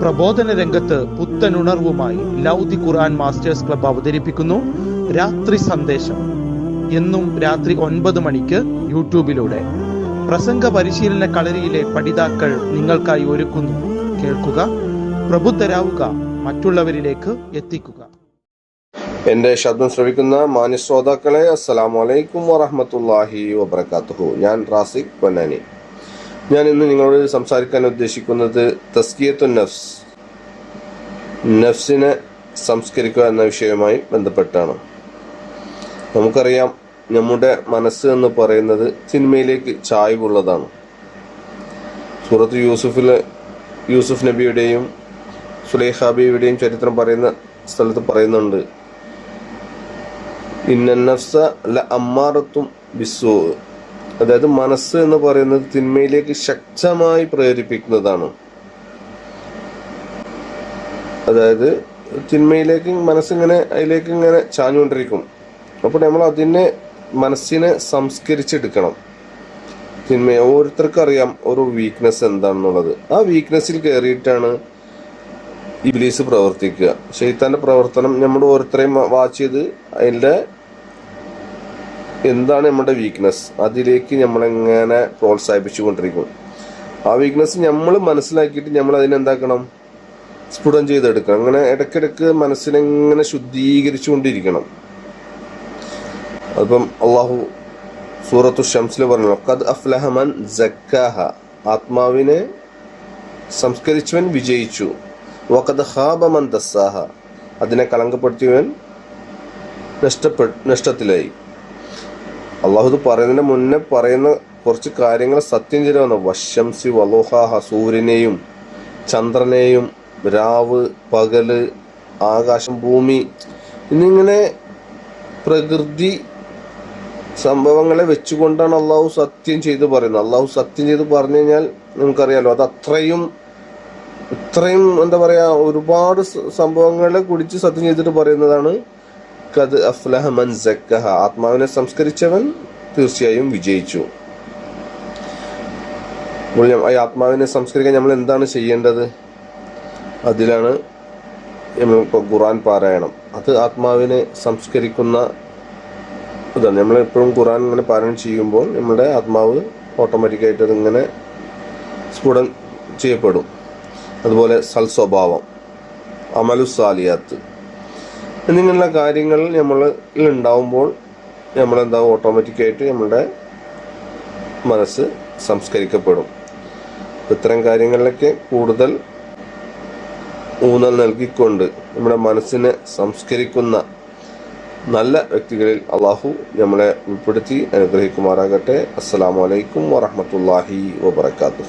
പ്രബോധന രംഗത്ത് പുത്തനുണർവുമായി ലൗദി ഖുർആൻ masters club അവതരിപ്പിക്കുന്നു. രാത്രി സന്ദേശം. എന്നും രാത്രി ഒൻപത് മണിക്ക് യൂട്യൂബിലൂടെ. പ്രസംഗ പരിശീലന കളരിയിലെ പഠിതാക്കൾ നിങ്ങൾക്കായി ഒരുക്കുന്നു. കേൾക്കുക പ്രബുദ്ധരാവുക മറ്റുള്ളവരിലേക്ക് എത്തിക്കുക. എന്റെ ശബ്ദം ശ്രവിക്കുന്ന മാന്യ ശ്രോതാക്കളെ അസ്സലാമു അലൈക്കും വറഹമത്തല്ലാഹി വബർക്കാത്തുഹു ഞാൻ റാസിഖ് പൊന്നാനി. ഞാൻ ഇന്ന് നിങ്ങളോട് സംസാരിക്കാൻ ഉദ്ദേശിക്കുന്നത് തസ്കിയത്തു നഫ്സ് നഫ്സിനെ സംസ്കരിക്കുക എന്ന വിഷയവുമായി ബന്ധപ്പെട്ടാണ്. നമുക്കറിയാം നമ്മുടെ മനസ്സ് എന്ന് പറയുന്നത് സിനിമയിലേക്ക് ചായ്വുള്ളതാണ്. സൂറത്ത് യൂസുഫിലെ യൂസുഫ് നബിയുടെയും സുലൈഹാബിയുടെയും ചരിത്രം പറയുന്ന സ്ഥലത്ത് പറയുന്നുണ്ട് ഇന്ന നഫ്സ ല അമ്മാറത്തും ബിസു അതായത് മനസ്സ് എന്ന് പറയുന്നത് തിന്മയിലേക്ക് ശക്തമായി പ്രേരിപ്പിക്കുന്നതാണ്. അതായത് തിന്മയിലേക്ക് മനസ്സിങ്ങനെ അതിലേക്ക് ഇങ്ങനെ ചാഞ്ഞുകൊണ്ടിരിക്കും. അപ്പോൾ നമ്മൾ അതിനെ മനസ്സിനെ സംസ്കരിച്ചെടുക്കണം. തിന്മ ഓരോരുത്തർക്കും അറിയാം ഒരു വീക്ക്നെസ് എന്താണെന്നുള്ളത്. ആ വീക്ക്നെസ്സിൽ കയറിയിട്ടാണ് ഇബ്ലീസ് പ്രവർത്തിക്കുക. ഷെയ്ത്താന്റെ പ്രവർത്തനം നമ്മൾ ഓരോരുത്തരെയും വാച്ച് ചെയ്ത് അതിന്റെ എന്താണ് നമ്മുടെ വീക്ക്നെസ് അതിലേക്ക് നമ്മളെങ്ങനെ പ്രോത്സാഹിപ്പിച്ചുകൊണ്ടിരിക്കും. ആ വീക്ക്നെസ് നമ്മൾ മനസ്സിലാക്കിയിട്ട് നമ്മൾ അതിനെന്താക്കണം സ്ഫുടം ചെയ്തെടുക്കണം. അങ്ങനെ ഇടയ്ക്കിടയ്ക്ക് മനസ്സിനെങ്ങനെ ശുദ്ധീകരിച്ചുകൊണ്ടിരിക്കണം. അപ്പം അള്ളാഹു സൂറത്തു ഷംസിൽ പറഞ്ഞു കത് അഫ്ലഹമൻ ജക്കാഹ ആത്മാവിനെ സംസ്കരിച്ചവൻ വിജയിച്ചു. വക്കത് ഹാബമൻ ദസ്സാഹ. അതിനെ കളങ്കപ്പെടുത്തിയവൻ നഷ്ടപ്പെ നഷ്ടത്തിലായി. അള്ളാഹു പറയുന്നതിന് മുന്നേ പറയുന്ന കുറച്ച് കാര്യങ്ങൾ സത്യം ചെയ്യണമെന്ന്. വശംസി വലോഹാഹ സൂര്യനെയും ചന്ദ്രനെയും രാവ് പകൽ ആകാശം ഭൂമി എന്നിങ്ങനെ പ്രകൃതി സംഭവങ്ങളെ വെച്ചുകൊണ്ടാണ് അള്ളാഹു സത്യം ചെയ്ത് പറയുന്നത്. അള്ളാഹു സത്യം ചെയ്ത് പറഞ്ഞു കഴിഞ്ഞാൽ നിങ്ങൾക്കറിയാലോ അത് അത്രയും ഇത്രയും എന്താ പറയാ ഒരുപാട് സംഭവങ്ങളെ കുടിച്ച് സത്യം ചെയ്തിട്ട് പറയുന്നതാണ് കത് അഫ്ലഹ മൻ സക്കഹ ആത്മാവിനെ സംസ്കരിച്ചവൻ തീർച്ചയായും വിജയിച്ചു. ഈ ആത്മാവിനെ സംസ്കരിക്കാൻ നമ്മൾ എന്താണ് ചെയ്യേണ്ടത്? അതിലാണ് നമ്മളിപ്പോൾ ഖുറാൻ പാരായണം. അത് ആത്മാവിനെ സംസ്കരിക്കുന്ന ഇതാണ്. നമ്മൾ എപ്പോഴും ഖുറാൻ ഇങ്ങനെ പാരായണം ചെയ്യുമ്പോൾ നമ്മുടെ ആത്മാവ് ഓട്ടോമാറ്റിക്കായിട്ട് അതിങ്ങനെ സ്ഫുടം ചെയ്യപ്പെടും. അതുപോലെ സൽസ്വഭാവം. അമലു സാലിയാത്ത് എന്നിങ്ങനെയുള്ള കാര്യങ്ങൾ നമ്മളിൽ ഉണ്ടാവുമ്പോൾ നമ്മളെന്താവും ഓട്ടോമാറ്റിക്കായിട്ട് നമ്മളുടെ മനസ്സ് സംസ്കരിക്കപ്പെടും. ഇത്തരം കാര്യങ്ങളിലൊക്കെ കൂടുതൽ ഊന്നൽ നൽകിക്കൊണ്ട് നമ്മുടെ മനസ്സിനെ സംസ്കരിക്കുന്ന നല്ല വ്യക്തികളിൽ അള്ളാഹു നമ്മളെ ഉൾപ്പെടുത്തി അനുഗ്രഹിക്കുമാറാകട്ടെ. അസ്സാം വലൈക്കും വാഹമത്തല്ലാഹി വാബർക്കാത്തു